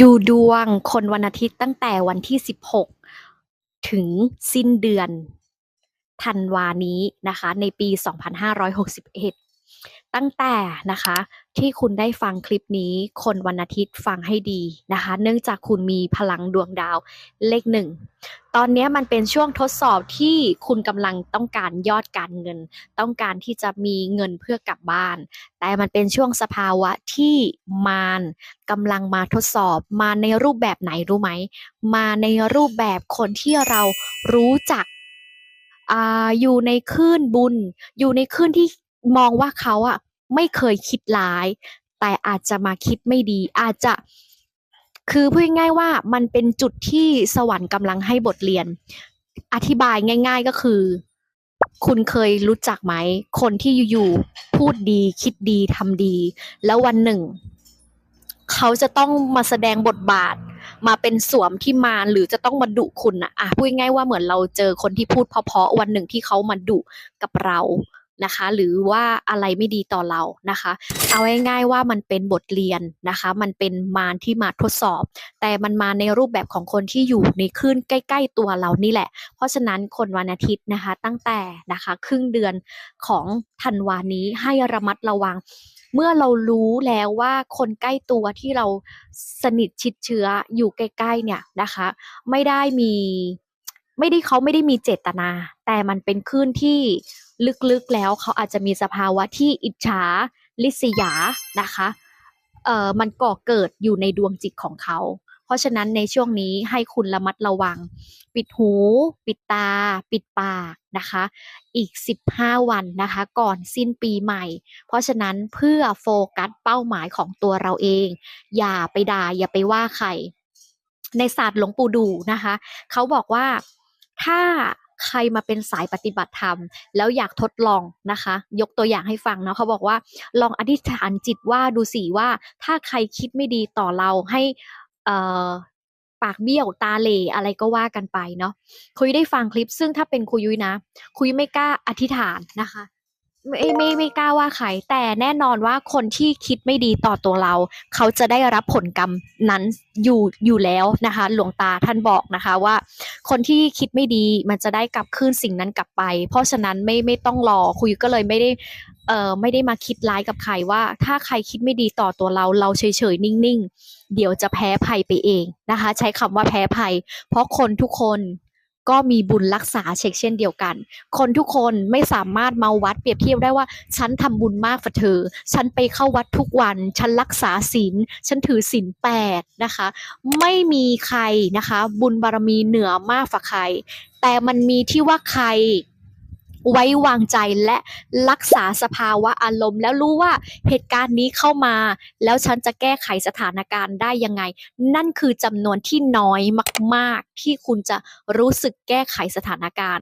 ดูดวงคนวันอาทิตย์ตั้งแต่วันที่ 16 ถึงสิ้นเดือนธันวานี้นะคะ ในปี 2561 ตั้งแต่นะคะที่คุณได้ฟังคลิปนี้คนวันอาทิตย์ฟังให้ดีนะคะ เนื่องจากคุณมีพลังดวงดาวเลขหนึ่ง ตอนนี้มันเป็นช่วงทดสอบที่คุณกำลังต้องการยอดการเงิน ต้องการที่จะมีเงินเพื่อกลับบ้าน แต่มันเป็นช่วงสภาวะที่มารกำลังมาทดสอบมาในรูปแบบไหนรู้ไหม มาในรูปแบบคนที่เรารู้จักออยู่ในคลื่นบุญ อยู่ในคลื่นที่มองว่าเขาอะไม่เคยคิดร้าย แต่อาจจะมาคิดไม่ดี อาจจะ คือพูดง่ายๆว่ามันเป็นจุดที่สวรรค์กำลังให้บทเรียน อธิบายง่าย ๆก็คือ คุณเคยรู้จักไหม คนที่อยู่ๆพูดดี คิดดีทำดี แล้ววันหนึ่ง เขาจะต้องมาแสดงบทบาท มาเป็นสวมที่มารหรือจะต้องมาดุคุณนะอะพูดง่ายว่าเหมือนเราเจอคนที่พูดเพราะๆวันหนึ่งที่เขามาดุกับเรา นะคะ หรือว่าอะไรไม่ดีต่อเรานะคะ เอาง่ายๆว่ามันเป็นบทเรียนนะคะ มันเป็นมารที่มาทดสอบ แต่มันมาในรูปแบบของคนที่อยู่ในคลื่นใกล้ ๆ ตัวเรานี่แหละ เพราะฉะนั้นคนวันอาทิตย์นะคะ ตั้งแต่นะคะ ครึ่งเดือนของธันวานี้ให้ระมัดระวังเมื่อเรารู้แล้วว่าคนใกล้ตัวที่เราสนิทชิดเชื้ออยู่ใกล้ๆเนี่ยนะคะ ไม่ได้มี ไม่ได้เขาไม่ได้มีเจตนา แต่มันเป็นคลื่นที่ลึกๆแล้วเขาอาจจะมีสภาวะที่อิจฉาลิษยานะคะเอ่อมันก่อเกิดอยู่ในดวงจิตของเขา เพราะฉะนั้นในช่วงนี้ให้คุณระมัดระวัง ปิดหู ปิดตา ปิดปากนะคะ อีก 15 วันนะคะ ก่อนสิ้นปีใหม่ เพราะฉะนั้นเพื่อโฟกัสเป้าหมายของตัวเราเอง อย่าไปด่าอย่าไปว่าใคร ในศาสตร์หลวงปู่ดูนะคะ เขาบอกว่า ถ้าใครมาเป็นสายปฏิบัติธรรม แล้วอยากทดลองนะคะ ยกตัวอย่างให้ฟังเนาะเขาบอกว่า ลองอธิษฐานจิตว่าดูสิว่า ถ้าใครคิดไม่ดีต่อเราให้เปากเบี้ยวตาเหลอะไรก็ว่ากันไปเนาะคุยได้ฟังคลิปซึ่งถ้าเป็นคุยยุ้ยนะ คุยไม่กล้าอธิษฐานนะคะ ไม่ไม่ไม่กล้าว่าใครแต่แน่นอนว่าคนที่คิดไม่ดีต่อตัวเรา เขาจะได้รับผลกรรมนั้นอยู่อยู่แล้วนะคะ หลวงตาท่านบอกนะคะว่า คนที่คิดไม่ดีมันจะได้กลับคืนสิ่งนั้นกลับไป เพราะฉะนั้นไม่ไม่ต้องรอคุยก็เลยไม่ได้เอ่อไม่ได้มาคิดร้ายกับใครว่า ถ้าใครคิดไม่ดีต่อตัวเราเราเฉยเฉยๆนิ่งๆ เดี๋ยวจะแพ้ภัยไปเองนะคะ ใช้คำว่าแพ้ภัย เพราะคนทุกคน ก็มีบุญรักษาเช็คเช่นเดียวกัน คนทุกคนไม่สามารถมาวัดเปรียบเทียบได้ว่า ฉันทำบุญมากฝ่าเธอ ฉันไปเข้าวัดทุกวัน ฉันรักษาศีล ฉันถือศีลแปดนะคะ ไม่มีใครนะคะ บุญบารมีเหนือมากฝ่าใคร แต่มันมีที่ว่าใคร ไว้วางใจและรักษาสภาวะอารมณ์ แล้วรู้ว่าเหตุการณ์นี้เข้ามา แล้วฉันจะแก้ไขสถานการณ์ได้ยังไง นั่นคือจำนวนที่น้อยมาก ๆ ที่คุณจะรู้สึกแก้ไขสถานการณ์